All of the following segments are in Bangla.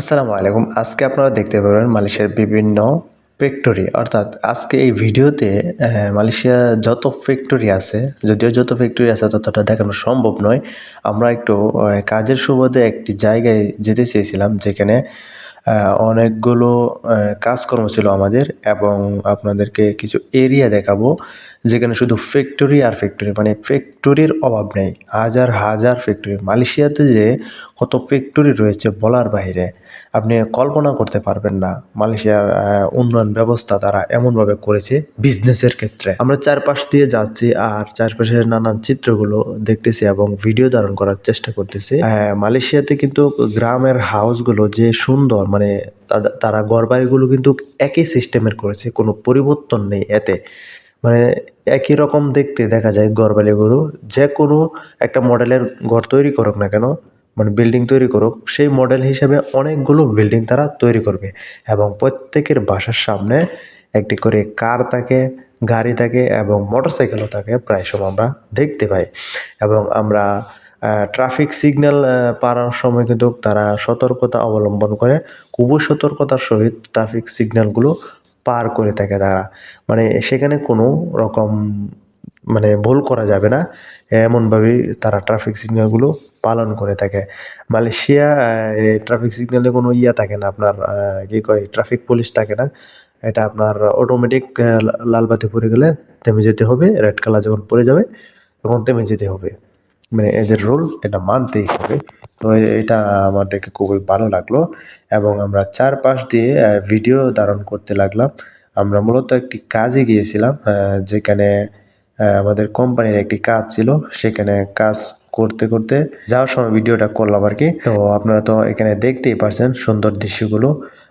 আসসালামু আলাইকুম। আজকে আপনারা দেখতে পাবেন মালয়েশিয়ার বিভিন্ন ফ্যাক্টরি অর্থাৎ আজকে এই ভিডিওতে মালয়েশিয়া যত ফ্যাক্টরি আছে, যদিও যত ফ্যাক্টরি আছে ততটা দেখানো সম্ভব নয়। আমরা একটু কাজের সুবাদে একটি জায়গায় যেতে চেয়েছিলাম, যেখানে অনেকগুলো কাজকর্ম ছিল আমাদের এবং আপনাদেরকে কিছু এরিয়া দেখাবো যেখানে শুধু ফ্যাক্টরি আর ফ্যাক্টরি মানে ফ্যাক্টরির অভাব নেই। হাজার হাজার ফ্যাক্টরি মালয়েশিয়াতে যে কত ফ্যাক্টরি রয়েছে বলার বাইরে আপনি কল্পনা করতে পারবেন না। মালয়েশিয়ার উন্নয়ন ব্যবস্থা তারা এমনভাবে করেছে বিজনেসের ক্ষেত্রে। আমরা চারপাশ দিয়ে যাচ্ছি আর চারপাশের নানান চিত্রগুলো দেখতেছি এবং ভিডিও ধারণ করার চেষ্টা করতেছি। মালয়েশিয়াতে কিন্তু গ্রামের হাউসগুলো যে সুন্দর মানে তারা ঘরবাড়িগুলো কিন্তু একই সিস্টেমের করেছে, কোনো পরিবর্তন নেই এতে। মানে একই রকম দেখতে দেখা যায় ঘরবাড়িগুলো যে কোনো একটা মডেলের ঘর তৈরি করুক না কেন মানে বিল্ডিং তৈরি করুক, সেই মডেল হিসেবে অনেকগুলো বিল্ডিং তারা তৈরি করবে এবং প্রত্যেকের বাসার সামনে একটি করে কার থাকে, গাড়ি থাকে এবং মোটরসাইকেলও থাকে, প্রায় সময় আমরা দেখতে পাই। এবং আমরা ট্রাফিক সিগন্যাল পারার সময় কিন্তু তারা সতর্কতা অবলম্বন করে, খুবই সতর্কতার সহিত ট্রাফিক সিগন্যালগুলো পার করে থাকে তারা। মানে সেখানে কোনো রকম মানে ভুল করা যাবে না, এমনভাবেই তারা ট্রাফিক সিগন্যালগুলো পালন করে থাকে। মালয়েশিয়া ট্রাফিক সিগন্যালে কোনো ইয়া থাকে না আপনার কী কয় ট্রাফিক পুলিশ থাকে না। এটা আপনার অটোমেটিক লাল বাতি পড়ে গেলে থেমে যেতে হবে রেড কালার যখন পড়ে যাবে, তখন থেমে যেতে হবে। মানে এদের রোল এটা মানতেই হবে। তো এটা দেখে খুবই ভালো লাগল এবং আমরা চারপাশ দিয়ে ভিডিও ধারণ করতে লাগলাম। আমরা মূলত একটি কাজে গিয়েছিলাম যেখানে আমাদের কোম্পানির একটি কাজ ছিল। সেখানে কাজ করতে করতে যাওয়ার সময় ভিডিওটা করলাম আর কি তো আপনারা তো এখানে দেখতেই পারছেন সুন্দর দৃশ্যগুলো।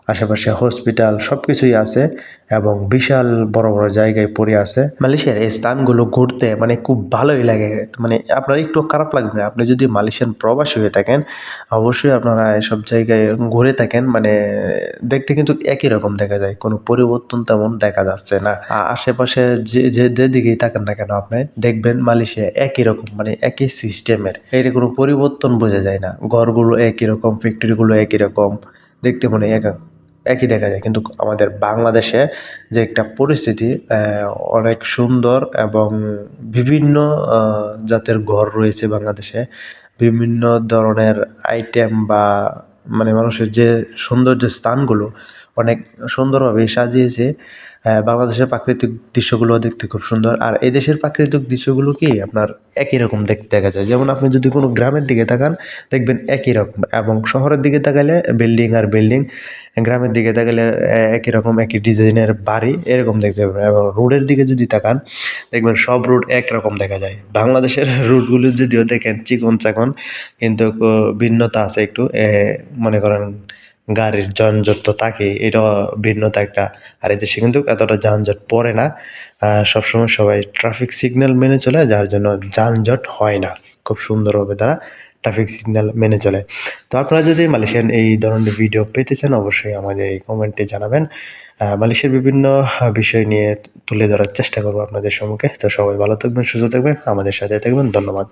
আশেপাশে হসপিটাল সব কিছুই আছে এবং বিশাল বড় বড় জায়গায় পড়ে আছে। মালয়েশিয়ার এই স্থানগুলো ঘুরতে মানে খুব ভালোই লাগে। মানে আপনার একটু খারাপ লাগবে না। আপনি যদি মালয়েশিয়ান প্রবাসী হয়ে থাকেন, অবশ্যই আপনারা এসব জায়গায় ঘুরে থাকেন। মানে দেখতে কিন্তু একই রকম দেখা যায়। কোনো পরিবর্তন তেমন দেখা যাচ্ছে না। আশেপাশে যে যে যেদিকেই থাকেন না কেন আপনি, দেখবেন মালয়েশিয়া একই রকম মানে একই সিস্টেমের। এর কোনো পরিবর্তন বোঝা যায় না। ঘরগুলো একই রকম ফ্যাক্টরিগুলো একই রকম। দেখতে মনে এক একই দেখা যায়। কিন্তু আমাদের বাংলাদেশে যে একটা পরিস্থিতি অনেক সুন্দর এবং বিভিন্ন জাতের ঘর রয়েছে বাংলাদেশে। বিভিন্ন ধরনের আইটেম বা মানে মানুষের যে সৌন্দর্য স্থানগুলো অনেক সুন্দরভাবে সাজিয়েছে বাংলাদেশের প্রাকৃতিক দৃশ্যগুলো দেখতে খুব সুন্দর। আর এই দেশের প্রাকৃতিক দৃশ্যগুলো কি আপনার একই রকম দেখতে দেখা যায়? যেমন আপনি যদি কোনো গ্রামের দিকে তাকান, দেখবেন একই রকম এবং শহরের দিকে তাকালে বিল্ডিং আর বিল্ডিং, গ্রামের দিকে তাকালে একই রকম, একই ডিজাইনের বাড়ি, এরকম দেখতে পাবেন। এবং রোডের দিকে যদি তাকান, দেখবেন সব রুট একরকম দেখা যায়। বাংলাদেশের রুটগুলো যদিও দেখেন চিকন চাকন কিন্তু ভিন্নতা আছে একটু মনে করেন গাড়ির যানজট তো থাকে এটা ভিন্নতা একটা আর এই দেশে কিন্তু এতটা যানজট পড়ে না। সবসময় সবাই ট্রাফিক সিগন্যাল মেনে চলে, যার জন্য যানজট হয় না। খুব সুন্দরভাবে তারা ট্রাফিক সিগন্যাল মেনে চলে। তো আপনারা যদি মালয়েশিয়ান এই ধরনের ভিডিও পেতে চান, অবশ্যই আমাদের এই কমেন্টে জানাবেন। মালয়েশিয়ার বিভিন্ন বিষয় নিয়ে তুলে ধরার চেষ্টা করব আপনাদের সম্মুখে। তো সবাই ভালো থাকবেন, সুস্থ থাকবেন। আমাদের সাথে থাকবেন, ধন্যবাদ।